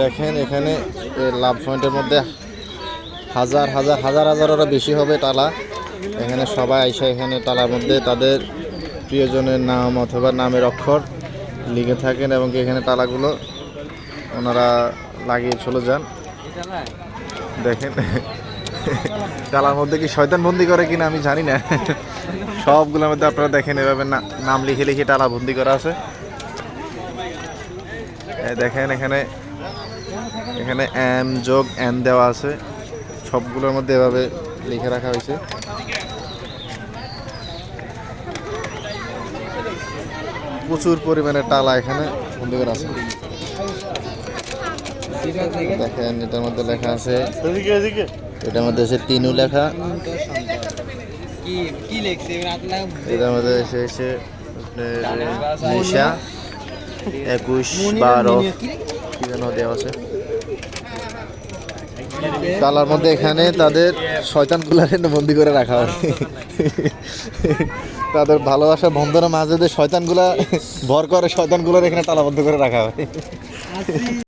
দেখেন এখানে লাভ পয়েন্টের মধ্যে হাজার হাজার হাজার, হাজারেরও বেশি হবে টালা এখানে সবাই আইসা এখানে টালার মধ্যে তাদের প্রিয়জনের নাম অথবা নামের অক্ষর লিখে থাকেন এবং এখানে টালাগুলো ওনারা লাগিয়ে চলে যান। দেখেন টালার মধ্যে কি শয়তান বন্দি করে কিনা আমি জানি না। সবগুলোর মধ্যে আপনারা দেখেন এভাবে নাম লিখে লিখে টালা বন্দি করা আছে। দেখেন এখানে এখানে এম যোগ এন দেওয়া আছে। সবগুলোর মধ্যে এভাবে লিখে রাখা হয়েছে। প্রচুর পরিমাণে টালা এখানে বন্দি করা আছে। দেখেন এটার মধ্যে লেখা আছে এটার মধ্যে আছে তিনু লেখা। কি কি লিখছে? আপনার এটার মধ্যে এসে এসে নিশা। একুশ বারো। কি? যেন দেওয়া আছে? তালার মধ্যে এখানে তাদের শয়তানগুলার বন্দি করে রাখা হয়। তাদের ভালোবাসা বন্ধনের মাঝে শয়তানগুলা ভর করে শয়তানগুলোর এখানে তালাবদ্ধ করে রাখা হয়।